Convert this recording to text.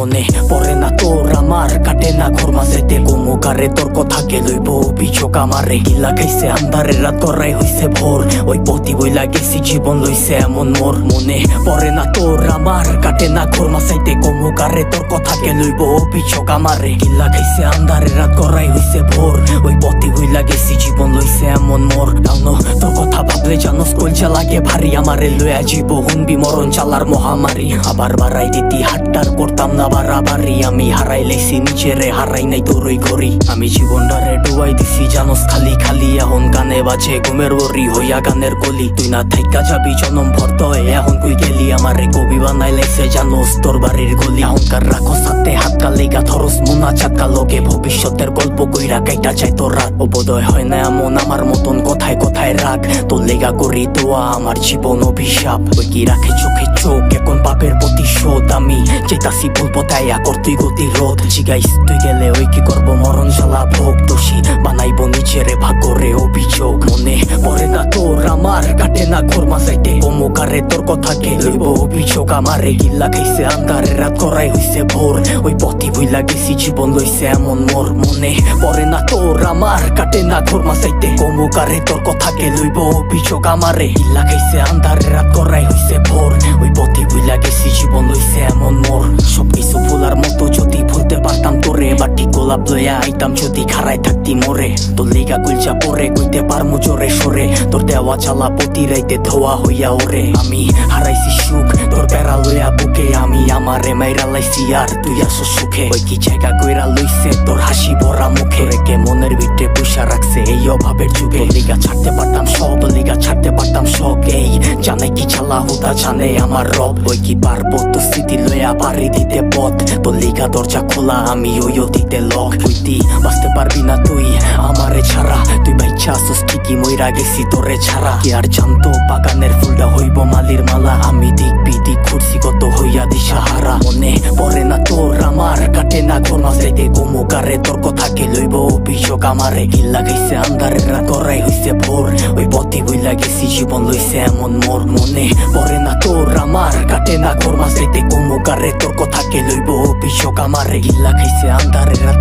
মনে পরে না তোর আমার, কাটে না ঘর মাঝে তেগু মুখারে তোর কথা কে লইব? পিছক আমারে। খাইছে আন্ধারে, রাত করাই হইছে ভোর। ওই পতি বইলা গেছি, জীবন লইছে এমন মোর মনে। পরে না তোর আমার, কাটে না ঘর মাঝে তেগু মুখারে তোর কথা কে লইব? পিছক আমারে। গিলা খাইছে আন্ধারে, রাত করাই হইছে ভোর। ওই পতি বইলা গেছি, জীবন লইছে এমন মোর। ডাউনো তোর কথা ভাবলে জানো কলজা লাগে ভারী। আমারে লইয়া জীব হুনবি মরণ চালার মহামারী। আবার বাড়াই দিতি হাট্টার করতাম না বাড়াবাড়ি। আমি হারাই লেছি, নিজেরে হারাই নাই তোরই ঘড়ি। আমি জীবনটারে ডুবাই দিছি জানোস খালি খালি। এখন গানে বাজে ঘুমের ওরি, হইয়া গানের গলি তুই না থাইকা যাবি, জনম ভর্ত এখন কই গেলি? আমারে কবি বানাই লাইছে জানোস তোর বাড়ির গলি। এখনকার রাখো সাথে। হাত কালিগা ধরস মুনা চাকা লগে। ভবিষ্যতের গল্প কইরা কাইটা চাই অবোধয় হয় না এমন আমার মতন কথায় কথায় তোর লেগা করি আমার জীবন অভিশাপ। ওই কি রাখে চোখে চোখ, এখন পাপের প্রতিশোধ। আমি চেতাসি বলব তাই তুই গেলে ওই কি করব? মরণ জ্বালা ভোগ দোষী। বানাইবো নিজেরে ভাগরে অভিযোগ। মনে পড়ে না তোর, আমার কাটে না ঘোর মাসাইতে কমুকারে তোর কথাকে লইব অভিযোগ আমারে গিল্লা খাইছে, আন্ধারে রাত করাই হইছে ভোর। ওই পথি ভুইলা গেছি, জীবন লইছে এমন মোর মনে। পরে না তোর আমার কাটে না ধর মাসাইতে কমুকারে তোর কথাকে লইব অভিযোগ আমারে গিল্লা খাইছে, আন্ধারে রাত করাই হইছে ভোর। ওই পথি ভুইলা গেছি, জীবন লইছে এমন মোর। সবকিছু গোলাপ লইয়া আইতাম যদি খারাই থাকতি মোরে তোর লিগা গুলচা পরে কইতে পারমু জোরে সরে তোর দেওয়া চালা প্রতি রাইতে ধোয়া হইয়া ওরে আমি হারাইছি সুখ তোর বেড়া লইয়া বুকে আমি আমারে মাইরা লাইছি আর তুই আসো সুখে ওই কি জায়গা কইরা লইছে তোর হাসি ভরা মুখে রেখে মনের ভিতরে পুষা রাখছে এই অভাবের যুগে লিগা ছাড়তে পারতাম সব জানে কি ছালা হুদা জানে আমার রব। ওই কি পারব তো স্মৃতি লইয়া পারি দিতে পথ। লিগা দরজা খোলা, আমি ওই অতীতে লক। হইতি বাঁচতে পারবি না তুই? আমারে ছাড়া। তুই বাইচ্ছা আসস ঠিকই মইরা গেছি তোরে ছাড়া। কি আর জানতো বাগানের ফুলটা হইব মালির মালা? আমি দিক বিদিক ঘুরছি কত হইয়া দিশাহারা মনে পড়ে না তোর আমার, কাটে না ঘর মাসাইতে গোমুকারে তোর কথাকে লইব? অভিযোগ আমারে গিল্লা গেছে আন্ধারে রাত? করাই জীবন লইছে এমন মোর মনে পরে না তোর আমার কাটে না ঘর কোনো গোমুকারে তোর কথাকে লইব অভিযোগ আমার গিল্লা খাইছে আন্ধারে রাত